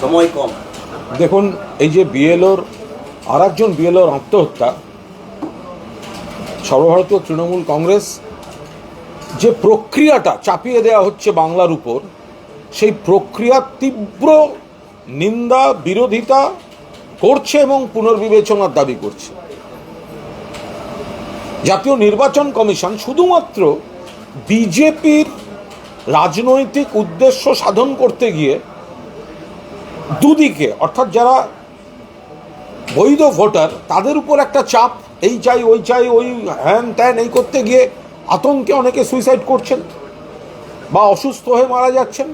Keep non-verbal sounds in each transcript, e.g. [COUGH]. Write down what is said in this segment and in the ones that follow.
সময় কম। দেখুন, এই যে বিএলওর আর একজন বিএলওর আত্মহত্যা, সর্বভারতীয় তৃণমূল কংগ্রেস, যে প্রক্রিয়াটা চাপিয়ে দেওয়া হচ্ছে বাংলার উপর, সেই প্রক্রিয়ার তীব্র নিন্দা, বিরোধিতা করছে এবং পুনর্বিবেচনার দাবি করছে। জাতীয় নির্বাচন কমিশন শুধুমাত্র বিজেপির রাজনৈতিক উদ্দেশ্য সাধন করতে গিয়ে দুদিকে, অর্থাৎ যারা বৈধ ভোটার, তাদের উপর একটা চাপ, এই চাই, ওই চাই, ওই হ্যান ত্যান, এই করতে গিয়ে আতঙ্কে অনেকে সুইসাইড করছেন বা অসুস্থ হয়ে মারা যাচ্ছেন।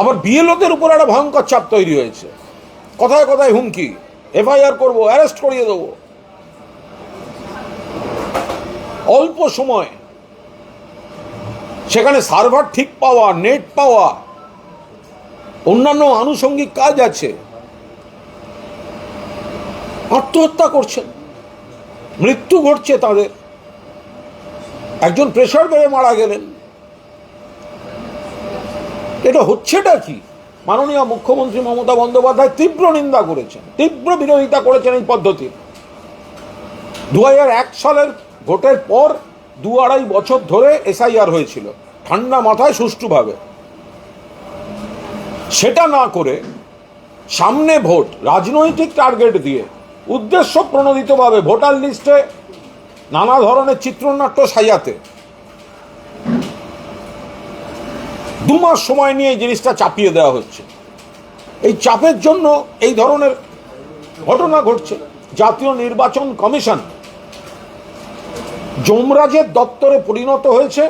আবার বিএলওদের উপর একটা ভয়ঙ্কর চাপ তৈরি হয়েছে। কথায় কথায় হুমকি, এফআইআর করব, অ্যারেস্ট করিয়ে দেবো। অল্প সময়, সেখানে সার্ভার ঠিক পাওয়া, নেট পাওয়া অন্যান্য আনুষঙ্গিক কাজ আছে। আত্মহত্যা করছেন। মৃত্যু ঘটছে তাদের। একজন প্রেশার বেড়ে মারা গেলেন। এটা হচ্ছেটা কি? মাননীয় মুখ্যমন্ত্রী মমতা বন্দ্যোপাধ্যায় তীব্র নিন্দা করেছেন, তীব্র বিরোধিতা করেছেন এই পদ্ধতি। দু সালের ভোটের পর দু আড়াই বছর ধরে এসআইআর হয়েছিল। ঠান্ডা মাথায় সুষ্ঠুভাবে। সেটা না করে সামনে ভোট, রাজনৈতিক টার্গেট দিয়ে উদ্দেশ্য প্রণোদিতভাবে ভোটার লিস্টে নানা ধরনের চিত্রনাট্য সাজাতে। দু মাস সময় নিয়ে এই জিনিসটা চাপিয়ে দেওয়া হচ্ছে। এই চাপের জন্য এই ধরনের ঘটনা ঘটছে। জাতীয় নির্বাচন কমিশন যমরাজের দপ্তরে পরিণত হয়েছে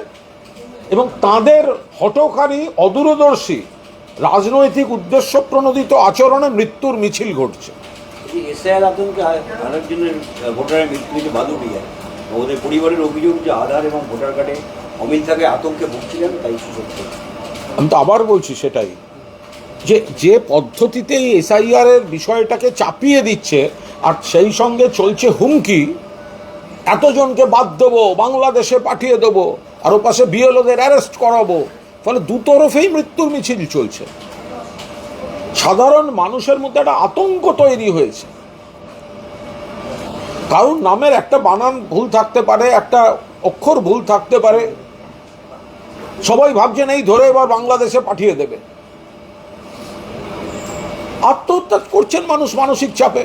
এবং তাদের হটকারী অদূরদর্শী রাজনৈতিক উদ্দেশ্য প্রণোদিত আচরণে মৃত্যুর মিছিল ঘটছে। এসআইআর আতঙ্কে আর- আরেকজনের ভোটারের মৃত্যু হয়েছে বাদুড়িয়া ওদের পরিবারের অভিযোগ যে আধার এবং ভোটার কার্ডে অমিল থাকে আতঙ্কে ভুগছিলেন তাই সুসত্য আমি তো আবার বলছি সেটাই যে যে পদ্ধতিতে এই এসআইআর এর বিষয়টাকে চাপিয়ে দিচ্ছে আর সেই সঙ্গে চলছে হুমকি এতজনকে বাদ দেবো বাংলাদেশে পাঠিয়ে দেবো আর ও পাশে বিএলওদের অ্যারেস্ট করাবো ফলে দুতরফেই মৃত্যুর মিছিল চলছে। সাধারণ মানুষের মধ্যে একটা আতঙ্ক তৈরি হয়েছে। কারণ নামের একটা বানান ভুল থাকতে পারে, একটা অক্ষর ভুল থাকতে পারে। সবাই ভাবছেন, এই ধরে এবার বাংলাদেশে পাঠিয়ে দেবে। আত্মহত্যা করছেন মানুষ মানসিক চাপে।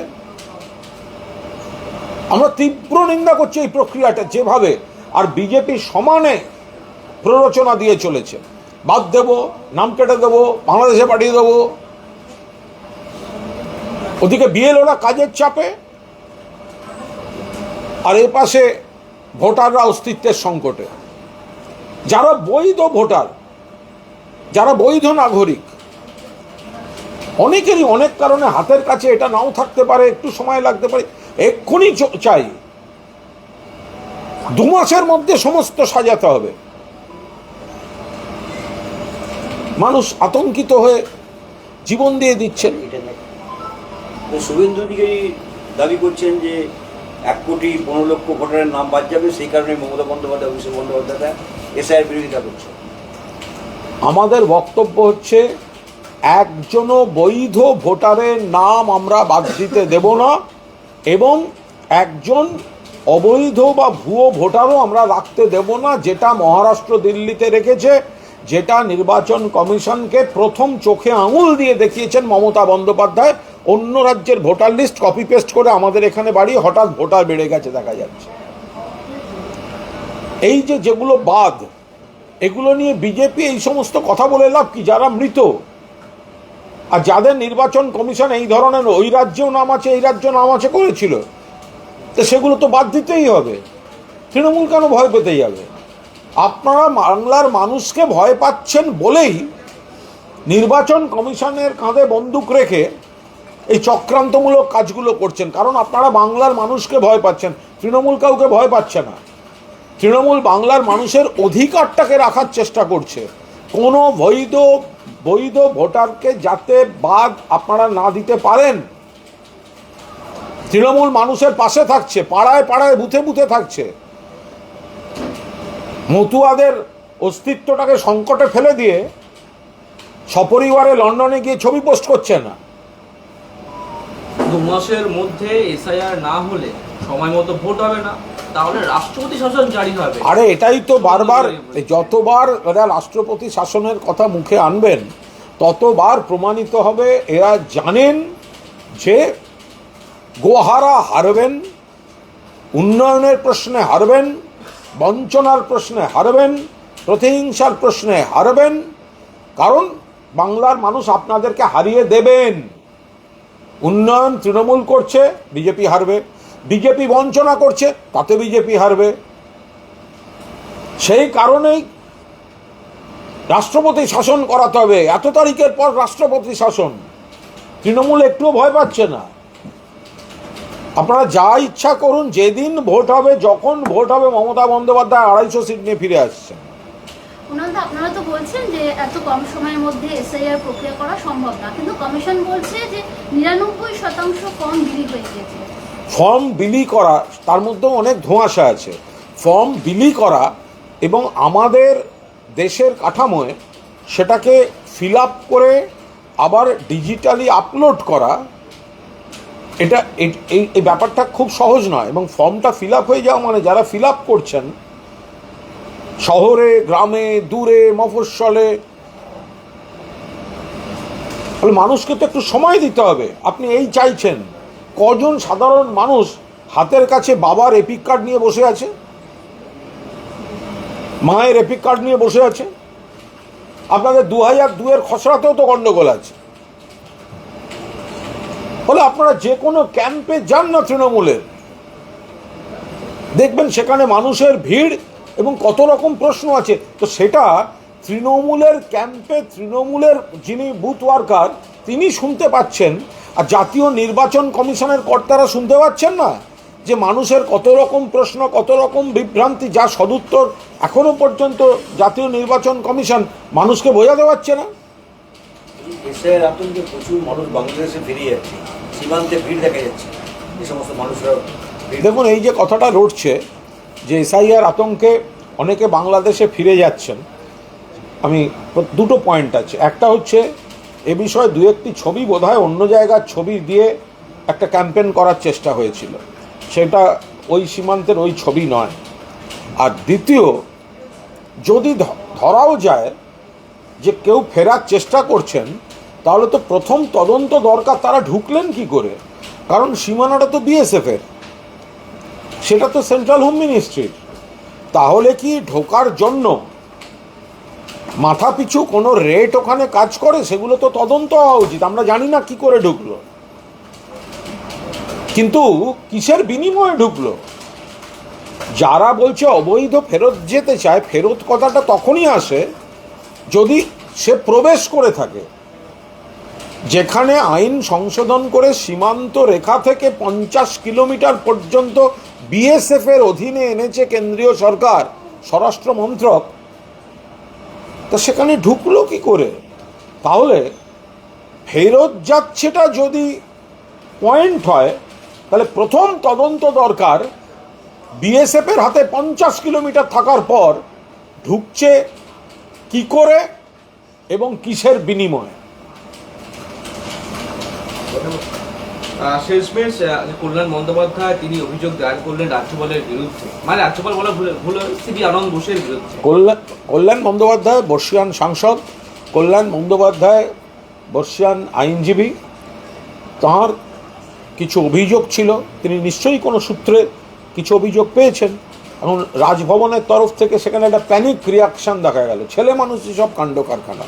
আমরা তীব্র নিন্দা করছি এই প্রক্রিয়াটা যেভাবে, আর বিজেপি সমানে প্ররোচনা দিয়ে চলেছে। বাদ দেবো, নাম কেটে দেবো, বাংলাদেশে পাঠিয়ে দেবো। ওদিকে বিএলওরা কাজের চাপে, আর এ পাশে ভোটাররা অস্তিত্বের সংকটে। যারা বৈধ ভোটার, যারা বৈধ নাগরিক, অনেকেরই অনেক কারণে হাতের কাছে এটা নাও থাকতে পারে, একটু সময় লাগতে পারে, এক্ষুনি চাই। দু মাসের মধ্যে সমস্ত সাজাতে হবে। মানুষ আতঙ্কিত হয়ে জীবন দিয়ে দিচ্ছেন। শুভেন্দু অধিকারী দাবি করছেন যে এক কোটি পনেরো লক্ষ ভোটারের নাম বাদ যাবে সেই কারণে মমতা বন্দ্যোপাধ্যায় অভিষেক বন্দ্যোপাধ্যায় এসআইয়ের বিরোধিতা করছে আমাদের বক্তব্য হচ্ছে একজনও বৈধ ভোটারের নাম আমরা বাদ দিতে দেব না এবং একজন অবৈধ বা ভুয়ো ভোটারও আমরা রাখতে দেব না যেটা মহারাষ্ট্র দিল্লিতে রেখেছে। যেটা নির্বাচন কমিশনকে প্রথম চোখে আঙুল দিয়ে দেখিয়েছেন মমতা বন্দ্যোপাধ্যায়। অন্য রাজ্যের ভোটার লিস্ট কপি পেস্ট করে আমাদের এখানে বাড়িয়ে হঠাৎ ভোটার বেড়ে গেছে, দেখা যাচ্ছে। এই যে যেগুলো বাদ, এগুলো নিয়ে বিজেপি এই সমস্ত কথা বলে লাভ কি? যারা মৃত। আর যাদের নির্বাচন কমিশন এই ধরনের ওই রাজ্যেও নাম আছে, এই রাজ্য নাম আছে করেছিল, তো সেগুলো তো বাদ দিতেই হবে। তৃণমূল কেন ভয় পেতে যাবে আপনারা বাংলার মানুষকে ভয় পাচ্ছেন বলেই নির্বাচন কমিশনের কাঁধে বন্দুক রেখে এই চক্রান্তমূলক কাজগুলো করছেন। কারণ আপনারা বাংলার মানুষকে ভয় পাচ্ছেন। তৃণমূল কাউকে ভয় পাচ্ছে না। তৃণমূল বাংলার মানুষের অধিকারটাকে রাখার চেষ্টা করছে। কোনো বৈধ বৈধ ভোটারকে যাতে বাদ আপনারা না দিতে পারেন। তৃণমূল মানুষের পাশে থাকছে, পাড়ায় পাড়ায় বুথে বুথে থাকছে। মতুয়াদের অস্তিত্বটাকে সংকটে ফেলে দিয়ে সপরিবারে লন্ডনে গিয়ে ছবি পোস্ট করছে না দু মাসের মধ্যে এসআইআর না হলে সময় মতো ভোট হবে না তাহলে রাষ্ট্রপতি শাসন জারি হবে। আরে এটাই তো বারবার যতবার এরা রাষ্ট্রপতি শাসনের কথা মুখে আনবেন ততবার প্রমাণিত হবে এরা জানেন যে গোহারা হারবেন উন্নয়নের প্রশ্নে হারবেন বঞ্চনার প্রশ্নে হারবেন, প্রতিহিংসার প্রশ্নে হারবেন, কারণ বাংলার মানুষ আপনাদেরকে হারিয়ে দেবেন। উন্নয়ন তৃণমূল করছে, বিজেপি হারবে। বিজেপি বঞ্চনা করছে, তাতে বিজেপি হারবে। সেই কারণেই রাষ্ট্রপতি শাসন করাতে হবে। এত তারিখের পর রাষ্ট্রপতি শাসন। তৃণমূল একটুও ভয় পাচ্ছে না। আপনারা যা ইচ্ছা করুন যেদিন ভোট হবে যখন ভোট হবে মমতা বন্দ্যোপাধ্যায় আড়াইশো সিট নিয়ে ফিরে আসছেন। ওনারা আপনারা তো বলছেন যে এত কম সময়ের মধ্যে এসআইআর প্রক্রিয়া করা সম্ভব না কিন্তু কমিশন বলছে যে নিরানব্বই শতাংশ ফর্ম বিলি হয়ে গিয়েছে। ফর্ম বিলি করা তার মধ্যেও অনেক ধোঁয়াশা আছে। ফর্ম বিলি করা এবং আমাদের দেশের কাঠামোয় সেটাকে ফিল আপ করে আবার ডিজিটালি আপলোড করা এটা এই এই ব্যাপারটা খুব সহজ নয়, এবং ফর্মটা ফিল আপ হয়ে যাওয়া মানে যারা ফিল আপ করছেন, শহরে, গ্রামে, দূরে, মফস্বলে, তাহলে মানুষকে তো একটু সময় দিতে হবে। আপনি এই চাইছেন, কজন সাধারণ মানুষ হাতের কাছে বাবার এপিক কার্ড নিয়ে বসে আছে? মায়ের এপিক কার্ড নিয়ে বসে আছে? আপনাদের দু হাজার দুয়ের খসড়াতেও তো গন্ডগোল আছে। ফলে আপনারা যে কোনো ক্যাম্পে যান না তৃণমূলের দেখবেন সেখানে মানুষের ভিড় এবং কত রকম প্রশ্ন আছে। তো সেটা তৃণমূলের ক্যাম্পে তৃণমূলের যিনি বুথ ওয়ার্কার, তিনি শুনতে পাচ্ছেন আর জাতীয় নির্বাচন কমিশনের কর্তারা শুনতে পাচ্ছেন না যে মানুষের কত রকম প্রশ্ন, কত রকম বিভ্রান্তি যা সদুত্তর এখনও পর্যন্ত জাতীয় নির্বাচন কমিশন মানুষকে বোঝাতে পারছে না। এসআইয়ের আতঙ্কে প্রচুর মানুষ বাংলাদেশে ফিরে যাচ্ছে সীমান্তে ভিড় দেখা যাচ্ছে। এই সমস্ত মানুষরা দেখুন, এই যে কথাটা রটছে যে এসআইআর আতঙ্কে অনেকে বাংলাদেশে ফিরে যাচ্ছেন, আমি দুটো পয়েন্ট আছে। একটা হচ্ছে, এ বিষয়ে দু একটি ছবি বোধহয় অন্য জায়গার ছবি দিয়ে একটা ক্যাম্পেন করার চেষ্টা হয়েছিল। সেটা ওই সীমান্তের ওই ছবি নয়। আর দ্বিতীয়, যদি ধরাও যায় যে কেউ ফেরার চেষ্টা করছেন তাহলে তো প্রথম তদন্ত দরকার, তারা ঢুকলেন কি করে? কারণ সীমানাটা তো বিএসএফের সেটা তো সেন্ট্রাল হোম মিনিস্ট্রির তাহলে কি ঢোকার জন্য মাথা পিছু কোনো রেট ওখানে কাজ করে? সেগুলো তো তদন্ত হওয়া উচিত। আমরা জানি না কি করে ঢুকলো। কিন্তু কিসের বিনিময়ে ঢুকলো? যারা বলছে অবৈধ ফেরত যেতে চায়, ফেরত কথাটা তখনই আসে যদি সে প্রবেশ করে থাকে। যেখানে আইন সংশোধন করে সীমান্ত রেখা থেকে পঞ্চাশ কিলোমিটার পর্যন্ত বিএসএফ এর অধীনে এনেছে কেন্দ্রীয় সরকার, স্বরাষ্ট্র মন্ত্রক। তা সেখানে ঢুকলো কি করে? তাহলে ফেরত যাচ্ছেটা যদি পয়েন্ট হয়, তাহলে প্রথম তদন্ত দরকার বিএসএফ এর হাতে পঞ্চাশ কিলোমিটার থাকার পর ঢুকছে কি করে এবং কিসের বিনিময়ে? শেষমেশ কল্যাণ বন্দ্যোপাধ্যায় তিনি অভিযোগ দায়ের করলেন রাজ্যপালের বিরুদ্ধে। মানে রাজ্যপাল ভুল সিবি আনন্দ বোসের বিরুদ্ধে। কল্যাণ কল্যাণ বন্দ্যোপাধ্যায় বর্ষিয়ান সাংসদ, কল্যাণ বন্দ্যোপাধ্যায় বর্ষিয়ান আইনজীবী। তাঁর কিছু অভিযোগ ছিল, তিনি নিশ্চয়ই কোনো সূত্রে কিছু অভিযোগ পেয়েছেন। এখন রাজভবনের তরফ থেকে সেখানে একটা প্যানিক রিয়াকশন দেখা গেল। ছেলে মানুষ সব কাণ্ড কারখানা।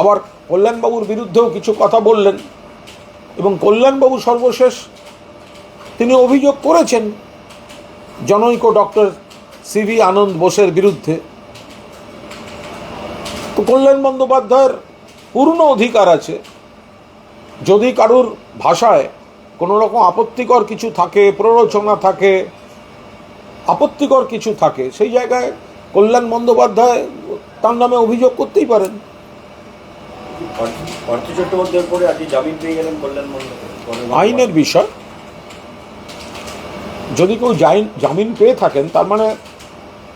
আবার কল্যাণবাবুর বিরুদ্ধেও কিছু কথা বললেন। এবং কল্যাণবাবু সর্বশেষ তিনি অভিযোগ করেছেন জনৈক ডক্টর সিভি আনন্দ বোসের বিরুদ্ধে। তো কল্যাণ বন্দ্যোপাধ্যায়ের পূর্ণ অধিকার আছে। যদি কারুর ভাষায় কোনো রকম আপত্তিকর কিছু থাকে, প্ররোচনা থাকে, আপত্তিকর কিছু থাকে, সেই জায়গায় কল্যাণ বন্দ্যোপাধ্যায় তার নামে অভিযোগ করতেই পারেন। পার্থ চট্টোপাধ্যায়ের পরে আজকে জামিন পেয়ে গেলেন কল্যাণ আইনের বিষয় যদি কেউ জামিন পেয়ে থাকেন তার মানে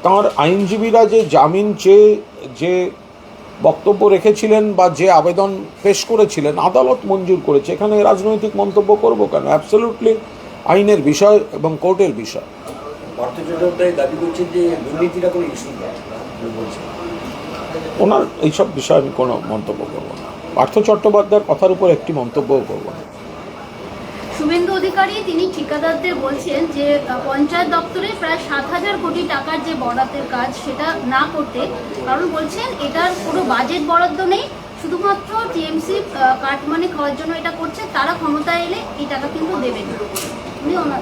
তাঁর আইনজীবীরা যে জামিন চেয়ে যে বক্তব্য রেখেছিলেন বা যে আবেদন পেশ করেছিলেন আদালত মঞ্জুর করেছে এখানে রাজনৈতিক মন্তব্য করব কেন? অ্যাবসলিউটলি আইনের বিষয় এবং কোর্টের বিষয়। দাবি করছেন যে দুর্নীতিটা কোনো ইস্যু নয় উনি বলছেন। ওনার এইসব বিষয়ে আমি কোনো মন্তব্য করব না। পার্থ চট্টোপাধ্যায়ের কথার উপর একটি মন্তব্যও করব। না শুভেন্দু অধিকারী তিনি ঠিকাদারদের বলছেন যে পঞ্চায়েত দপ্তরে প্রায় সাত হাজার কোটি টাকার যে বরাদ্দের কাজ সেটা না করতে কারণ বলছেন এটার কোনো বাজেট বরাদ্দ নেই। শুধুমাত্র টিএমসি কাটমানি খাওয়ার জন্য এটা করছে তারা ক্ষমতায় এলে এই টাকা কিন্তু না।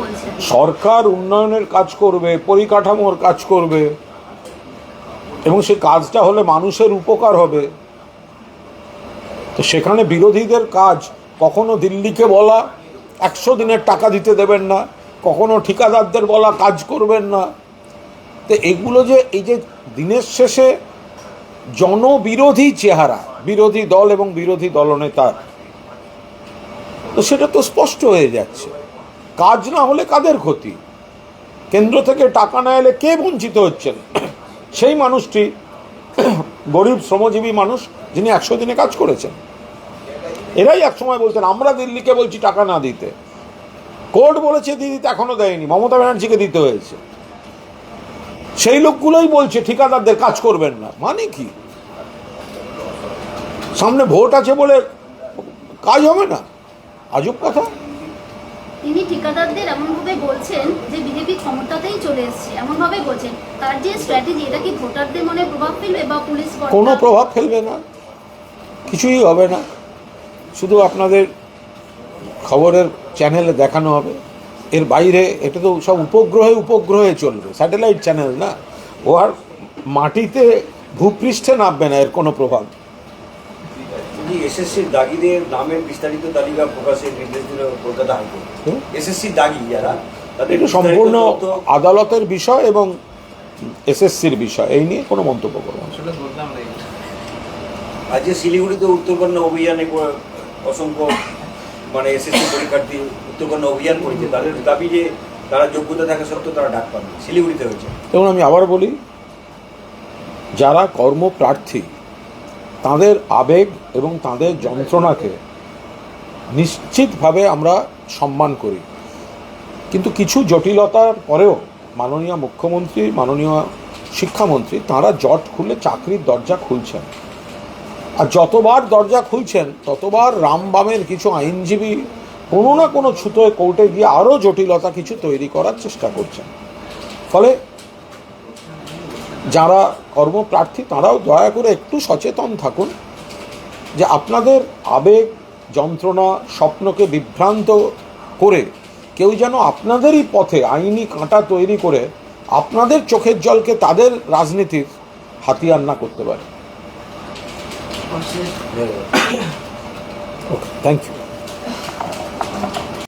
বলছেন। সরকার উন্নয়নের কাজ করবে পরিকাঠামোর কাজ করবে এবং সে কাজটা হলে মানুষের উপকার হবে। তো সেখানে বিরোধীদের কাজ কখনো দিল্লিকে বলা, একশো দিনের টাকা দিতে দেবেন না, কখনো ঠিকাদারদের বলা, কাজ করবেন না। তো এগুলো যে, এই যে দিনের শেষে জনবিরোধী চেহারা, বিরোধী দল এবং বিরোধী দলনেতার, তো সেটা তো স্পষ্ট হয়ে যাচ্ছে। কাজ না হলে কাদের ক্ষতি? কেন্দ্র থেকে টাকা না এলে কে বঞ্চিত হচ্ছেন? সেই মানুষটি গরিব শ্রমজীবী মানুষ যিনি একশো দিনে কাজ করেছেন। এরাই একসময় বলছেন আমরা দিল্লিকে বলছি টাকা না দিতে। কোর্ট বলেছে দিয়ে দিতে এখনও দেয়নি। মমতা ব্যানার্জিকে দিতে হয়েছে। সেই লোকগুলোই বলছে, ঠিকাদারদের কাজ করবেন না। মানে কি? সামনে ভোট আছে বলে কাজ হবে না? আজব কথা। তিনি ঠিকাদারদের এমনভাবে বলছেন যে বিজেপি ক্ষমতাতেই চলে এসছে এমনভাবে বলছেন। তার যে স্ট্র্যাটেজি এটা কি ভোটারদের মনে প্রভাব ফেলবে বা পুলিশ কোনো প্রভাব ফেলবে না। কিছুই হবে না। শুধু আপনাদের খবরের চ্যানেলে দেখানো হবে। এর বাইরে এটা তো সব উপগ্রহে উপগ্রহে চলবে। স্যাটেলাইট চ্যানেল না। ও আর মাটিতে ভূপৃষ্ঠে নামবে না এর কোনো প্রভাব। তিনি এসএসসির দাগিদের নামের বিস্তারিত তালিকা প্রকাশের নির্দেশ দিল কলকাতা হাইকোর্ট? এসএসসি দাগি যারা তাদের এটা সম্পূর্ণ আদালতের বিষয় এবং এসএসসির বিষয় এই নিয়ে কোনো মন্তব্য করব না। সেটা বললাম না আজকে শিলিগুড়িতে উত্তরকন্যা অভিযানে অসংখ্য মানে এসএসসি পরীক্ষার্থী উত্তরকন্যা অভিযান করেছে তাদের দাবি যে তারা যোগ্যতা থাকা সত্ত্বেও তারা ডাক পাবে শিলিগুড়িতে হয়েছে। এবং আমি আবার বলি যারা কর্মপ্রার্থী তাদের আবেগ এবং তাদের যন্ত্রণাকে নিশ্চিতভাবে আমরা সম্মান করি। কিন্তু কিছু জটিলতার পরেও মাননীয় মুখ্যমন্ত্রী, মাননীয় শিক্ষামন্ত্রী, তারা জট খুলে চাকরির দরজা খুলছেন। আর যতবার দরজা খুলছেন, ততবার রামবামের কিছু আইনজীবী কোনো না কোনো ছুতোয় কোর্টে গিয়ে আরও জটিলতা কিছু তৈরি করার চেষ্টা করছেন। ফলে যারা কর্মপ্রার্থী, তারাও দয়া করে একটু সচেতন থাকুন যে আপনাদের আবেগ যন্ত্রণা স্বপ্নকে বিভ্রান্ত করে কেউ যেন আপনাদেরই পথে আইনি কাঁটা তৈরি করে আপনাদের চোখের জলকে তাদের রাজনীতির হাতিয়ার না করতে পারে। Thank you [COUGHS]